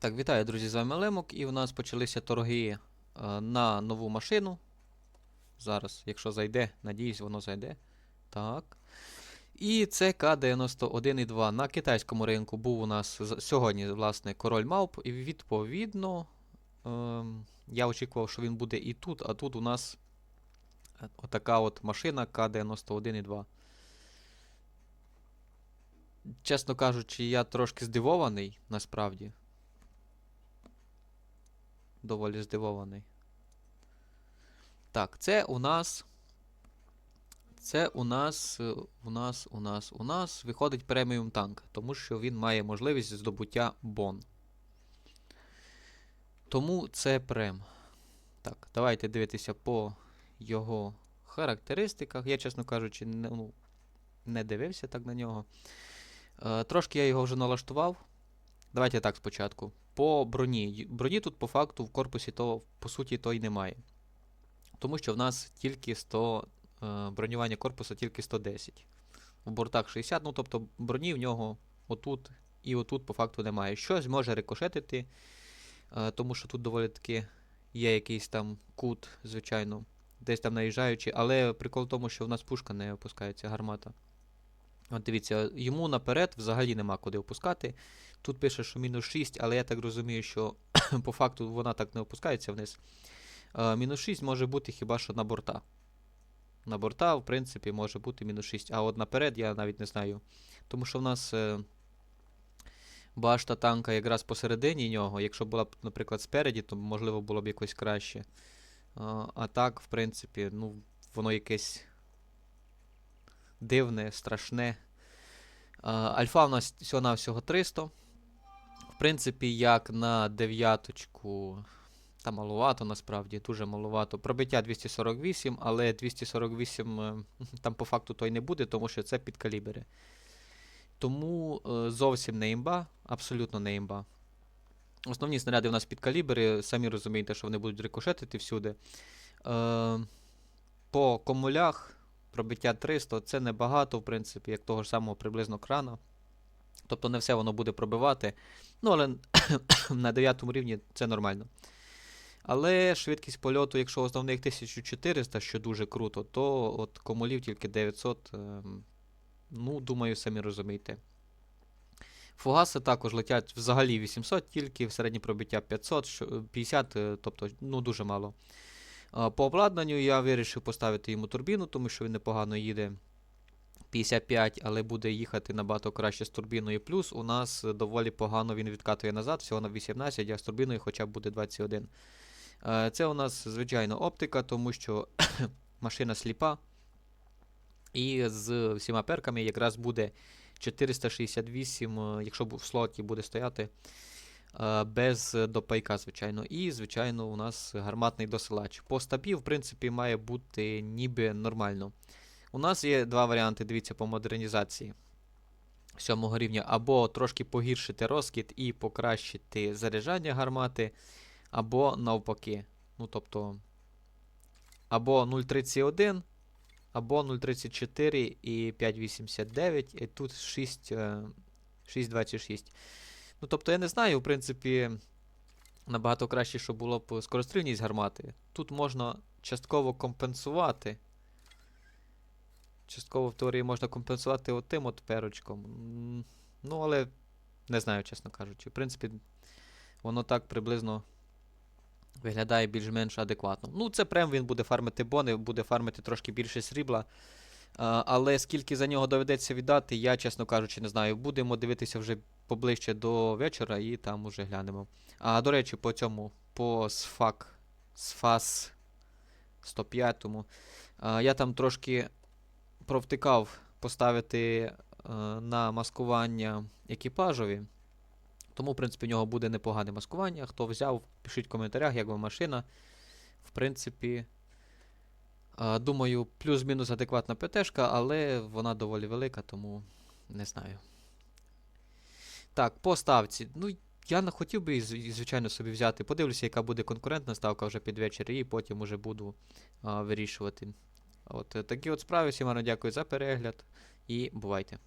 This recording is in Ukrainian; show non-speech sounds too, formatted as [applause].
Так, вітаю, друзі, з вами Лемок, і у нас почалися торги е, на нову машину. Зараз, якщо зайде, надіюсь, воно зайде. Так. І це К-91,2. На китайському ринку був у нас сьогодні, власне, король мавп, і відповідно. ем, я очікував, що він буде і тут, а тут у нас е, отака от машина К-91,2. Чесно кажучи, я трошки здивований, насправді. Доволі здивований. Так, це у нас. Це у нас. е, У нас, у нас, у нас виходить преміум танк, тому що він має можливість здобуття бон. Тому це прем. Так, давайте дивитися по його характеристиках. Я, чесно кажучи, не, ну, не дивився так на нього. Е, трошки я його вже налаштував. Давайте так спочатку. По броні. Броні тут по факту в корпусі то, по суті, то й немає. Тому що в нас тільки 100. е, Бронювання корпусу тільки 110. В бортах 60, ну тобто броні в нього отут і отут по факту немає. Щось може рикошетити, е, тому що тут доволі таки є якийсь там кут, звичайно, десь там наїжджаючи, але прикол в тому, що в нас пушка не опускається, гармата. От дивіться, йому наперед взагалі нема куди опускати. Тут пише, що мінус 6, але я так розумію, що [clears throat] по факту вона так не опускається вниз. Е, мінус 6 може бути хіба що на борта. На борта, в принципі, може бути мінус 6. А от наперед я навіть не знаю. Тому що в нас е, башта танка якраз посередині нього. Якщо була б, наприклад, спереді, то можливо було б якось краще. А, а так, в принципі, ну, воно якесь дивне, страшне. Альфа у нас всього-навсього 300. В принципі, як на дев'яточку. Та маловато насправді, дуже маловато. Пробиття 248, але 248 е, [laughs] там по факту той не буде, тому що це підкалібери. Тому е, зовсім не імба, абсолютно не імба. Основні снаряди у нас підкалібери, самі розумієте, що вони будуть рикошетити всюди. Е, по комулях пробиття 300 це небагато, в принципі, як того ж самого приблизно крана. Тобто не все воно буде пробивати. Ну, але [coughs] на 9 рівні це нормально. Але швидкість польоту, якщо основних 1400, що дуже круто, то от комулів тільки 900. ем, ну, думаю, самі розумієте. Фугаси також летять взагалі 800 тільки, в середнє пробиття 500, що- 50, е, тобто ну, дуже мало. По обладнанню я вирішив поставити йому турбіну, тому що він непогано їде 55, але буде їхати набагато краще з турбіною. Плюс у нас доволі погано він відкатує назад, всього на 18, а з турбіною хоча б буде 21. Е, Це у нас, звичайно, оптика, тому що [coughs] машина сліпа. І з всіма перками якраз буде 468, е, якщо в слоті буде стояти, без е, допайка, звичайно. І, звичайно, у нас гарматний досилач. По стабі, в принципі, має бути ніби нормально. У нас є два варіанти, дивіться, по модернізації сьомого рівня. Або трошки погіршити розкид і покращити заряджання гармати, або навпаки. Ну, тобто, або 0.31, або 0.34 і 5.89, і тут 6, е, 6.26. Ну, тобто, я не знаю, в принципі, набагато краще, щоб було б скорострільність гармати. Тут можна частково компенсувати. Частково в теорії можна компенсувати отим от перочком. Ну, але не знаю, чесно кажучи. В принципі, воно так приблизно виглядає більш-менш адекватно. Ну, це прем він буде фармити бони, буде фармити трошки більше срібла. Але скільки за нього доведеться віддати, я, чесно кажучи, не знаю. Будемо дивитися вже поближче до вечора і там уже глянемо. А до речі, по цьому, по сфак, сфас 105, а, я там трошки провтикав поставити е, на маскування екіпажові. Тому, в принципі, в нього буде непогане маскування. Хто взяв, пишіть в коментарях, як вам машина. В принципі, думаю, плюс-мінус адекватна ПТшка, але вона доволі велика, тому не знаю. Так, по ставці. Ну, я не хотів би, зв- звичайно, собі взяти. Подивлюся, яка буде конкурентна ставка вже під вечір, і потім уже буду а, вирішувати. От е, такі от справи. Всім вам дякую за перегляд і бувайте.